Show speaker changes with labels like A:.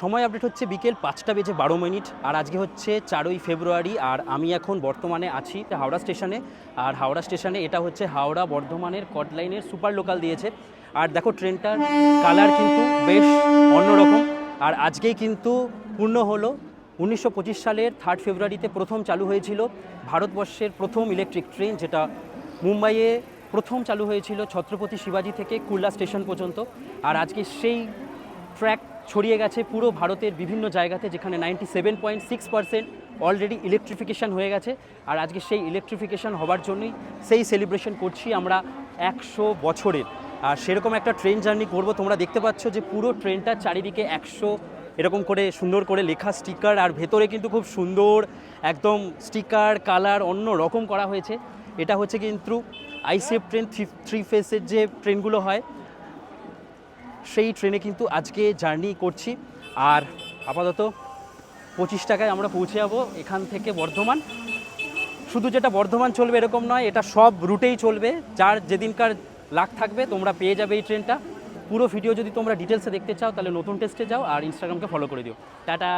A: সময় আপডেট হচ্ছে বিকেল পাঁচটা বেজে বারো মিনিট। আর আজকে হচ্ছে চারই ফেব্রুয়ারি, আর আমি এখন বর্তমানে আছি হাওড়া স্টেশনে। আর হাওড়া স্টেশনে এটা হচ্ছে হাওড়া বর্ধমানের কট লাইনের সুপার লোকাল দিয়েছে। আর দেখো ট্রেনটার কালার কিন্তু বেশ অন্যরকম। আর আজকেই কিন্তু পূর্ণ হলো। উনিশশো পঁচিশ সালের থার্ড ফেব্রুয়ারিতে প্রথম চালু হয়েছিল ভারতবর্ষের প্রথম ইলেকট্রিক ট্রেন যেটা মুম্বাইয়ে প্রথম চালু হয়েছিল ছত্রপতি শিবাজি থেকে কুর্লা স্টেশন পর্যন্ত। আর আজকে সেই ট্র্যাক ছড়িয়ে গেছে পুরো ভারতের বিভিন্ন জায়গাতে, যেখানে ninety seven point six percent already electrification হয়ে গেছে। আর আজকে সেই ইলেকট্রিফিকেশান হওয়ার জন্যই সেই সেলিব্রেশন করছি আমরা একশো বছরের। আর সেরকম একটা ট্রেন জার্নি করব। তোমরা দেখতে পাচ্ছ যে পুরো ট্রেনটার চারিদিকে একশো এরকম করে সুন্দর করে লেখা স্টিকার আর ভেতরে কিন্তু খুব সুন্দর একদম স্টিকার কালার অন্য রকম করা হয়েছে। এটা হচ্ছে কিন্তু আইসিএফ ট্রেন থ্রি থ্রি ফেসের যে ট্রেনগুলো হয় সেই ট্রেনে কিন্তু আজকে জার্নি করছি। আর আপাতত পঁচিশ টাকায় আমরা পৌঁছে যাব এখান থেকে বর্ধমান। শুধু যেটা বর্ধমান চলবে এরকম নয়, এটা সব রুটেই চলবে। যার যেদিনকার লাখ থাকবে, তোমরা পেয়ে যাবে এই ট্রেনটা। পুরো ভিডিও যদি তোমরা ডিটেলসে দেখতে চাও, তাহলে নতুন টেস্টে যাও আর ইনস্টাগ্রামকে ফলো করে দিও। টাটা!